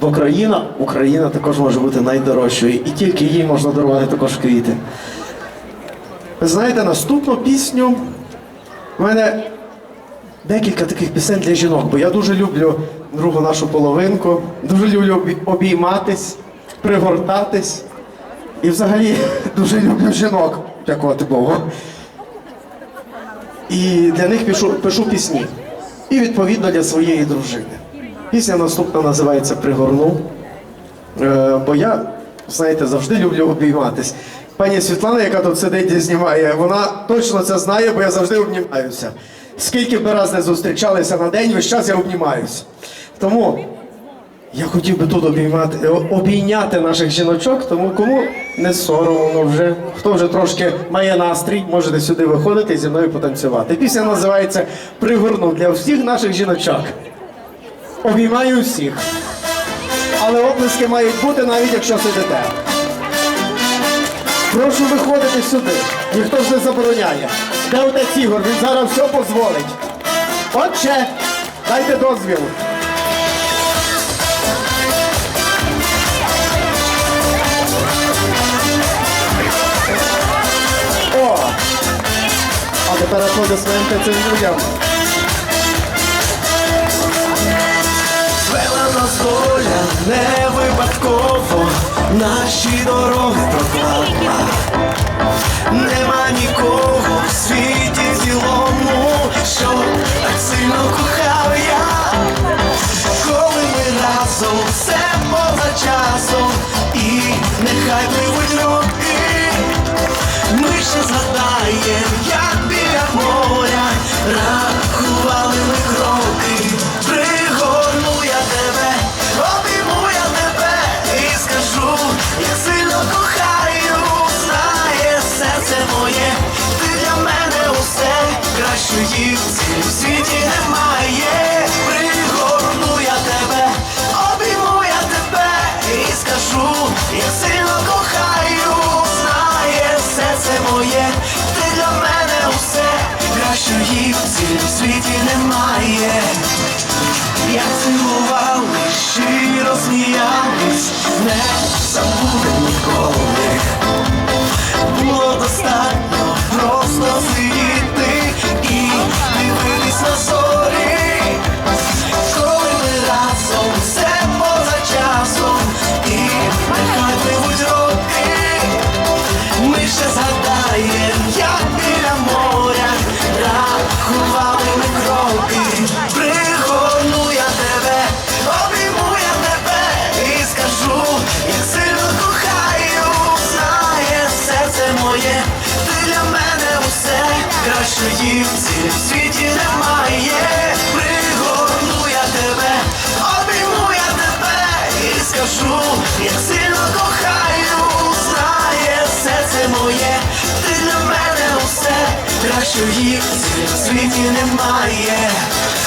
Бо країна, Україна також може бути найдорожчою, і тільки їй можна дарувати також квіти. Ви знаєте, наступну пісню в мене декілька таких пісень для жінок, бо я дуже люблю другу нашу половинку, дуже люблю обійматись, пригортатись. І взагалі дуже люблю жінок, дякувати Богу. І для них пишу, пишу пісні. І відповідно для своєї дружини. Пісня наступна називається Пригорнув. Е, бо я, знаєте, завжди люблю обійматись. Пані Світлана, яка тут сидить і знімає, вона точно це знає, бо я завжди обнімаюся. Скільки б раз не зустрічалися на день, весь час я обнімаюся. Тому я хотів би тут обіймати, е, обійняти наших жіночок, тому кому не соромно вже, хто вже трошки має настрій, можете сюди виходити і зі мною потанцювати. Пісня називається Пригорнув для всіх наших жіночок. Обіймаю всіх. Але оплески мають бути навіть якщо сидите. Прошу виходити сюди. Ніхто ж не забороняє. Де отець Ігор? Він зараз все дозволить. Отче, дайте дозвіл. О! А тепер аплодисменти цим людям. Доля не випадково, наші дороги проклала. Нема нікого в світі цілому, що серце моє, ти для мене усе кращої в цілім світі немає. Як цілували, щиро сміялись, не забуде ніколи. Було достатньо просто сидіти і кращої в світі немає. Пригорну я тебе, обійму я тебе і скажу, як сильно кохаю, знає серце моє, ти для мене усе кращої в світі немає.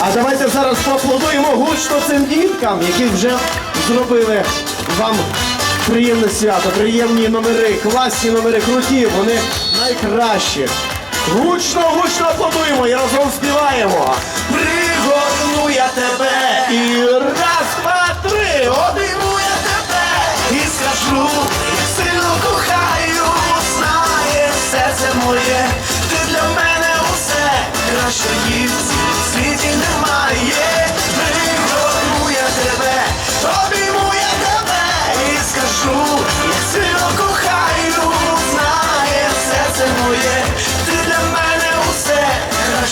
А давайте зараз поаплодуємо гучно цим діткам, які вже зробили вам приємне свято, приємні номери, класні номери, круті, вони найкращі. Гучно, гучно аплодуємо і разом співаємо. Пригорну я тебе. І раз, два, три, обійму я тебе. І скажу, сильно кохаю, знає серце моє, ти для мене усе. Краще в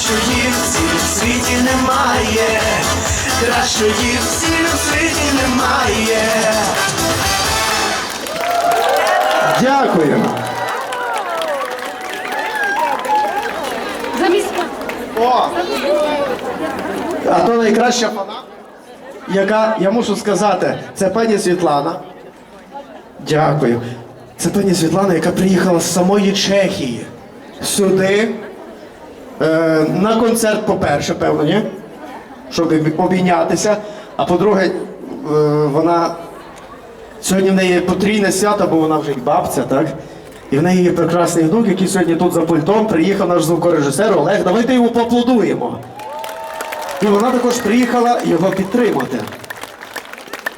кращої в цілім світі немає. Кращої в цілім світі немає. Дякую. О! А то найкраща фана, яка, я мушу сказати, це пані Світлана. Дякую. Це пані Світлана, яка приїхала з самої Чехії сюди. Е, на концерт, по-перше, певно, ні? Щоб обійнятися. А по-друге, е, вона Сьогодні в неї потрійне свято, бо вона вже й бабця, так? І в неї є прекрасний внук, який сьогодні тут за пультом приїхав наш звукорежисер Олег. Давайте йому поаплодуємо. І вона також приїхала його підтримати.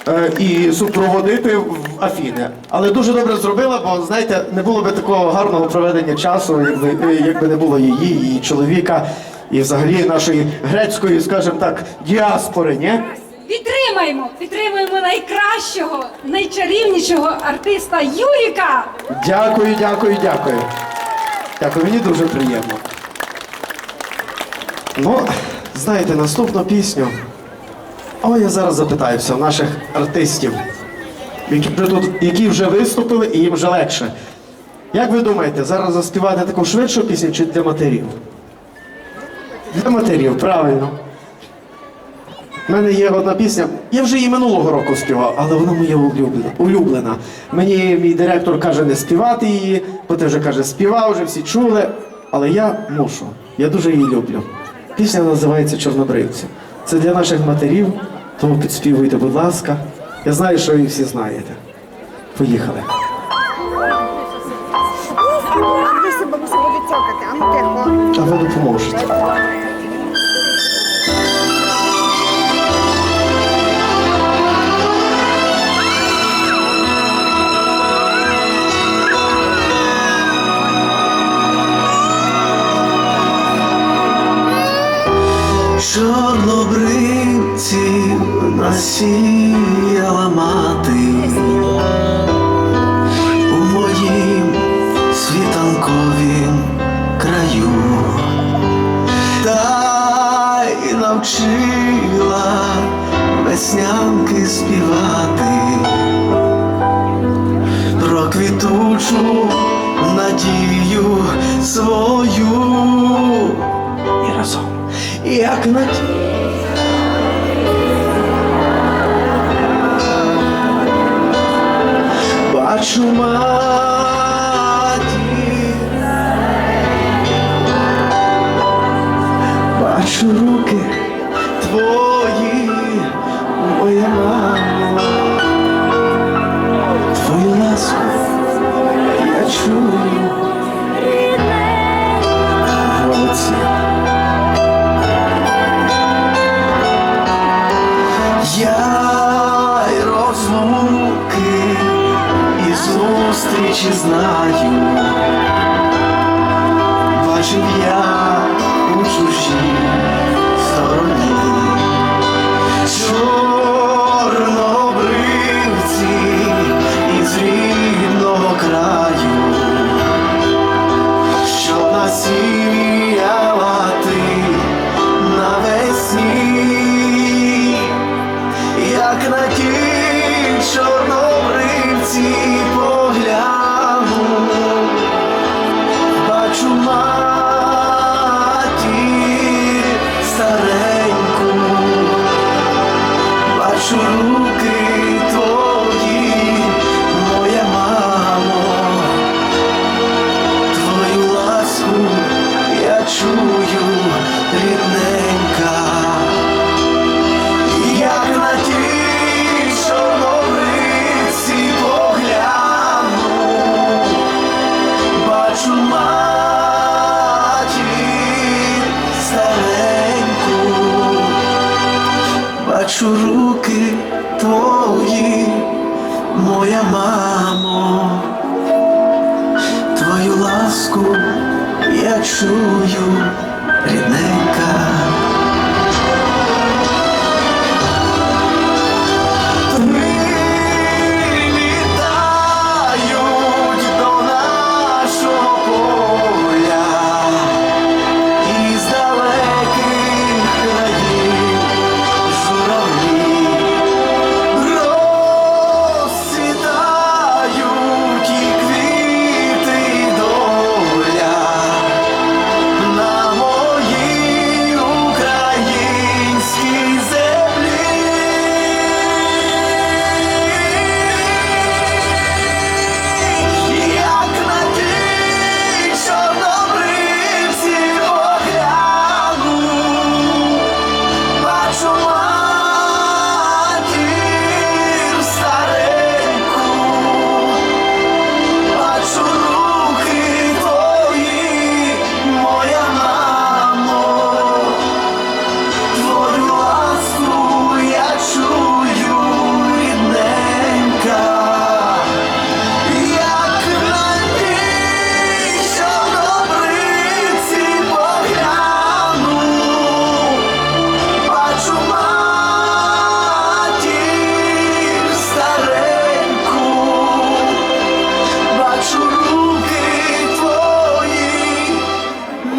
Е, і супроводити в Афіни. Але дуже добре зробила, бо знаєте, не було би такого гарного проведення часу, якби, е, якби не було її, її чоловіка і взагалі нашої грецької, скажімо так, діаспори, ні? Підтримаємо, підтримаємо найкращого, найчарівнішого артиста Юріка. Дякую, дякую, дякую. Дякую, мені дуже приємно. Ну, знаєте, наступну пісню. О, я зараз запитаюся у наших артистів, які вже які вже виступили і їм вже легше. Як ви думаєте, зараз заспівати таку швидшу пісню чи для матерів? Для матерів, правильно. У мене є одна пісня. Я вже її минулого року співав, але вона моя улюблена. Мені мій директор каже не співати її, ти вже каже, співав, вже всі чули. Але я мушу. Я дуже її люблю. Пісня називається Чорнобривці. Це для наших матерів, тому підспівуйте, будь ласка. Я знаю, що ви всі знаєте. Поїхали. А ну ви допоможете. Чорнобривців насіяла мати. У моїм світанковім краю, та й навчила веснянки співати. Про квітучу надію свою як надію. Бачу матір, чую, рідненька. Як на ті чорнобривці погляну, бачу матір стареньку, бачу руки твої, моя мамо, твою ласку я чую, рідненька.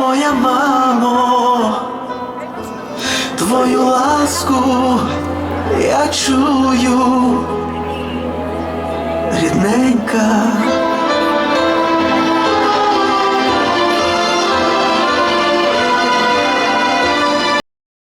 Моя мамо, твою ласку я чую, рідненька.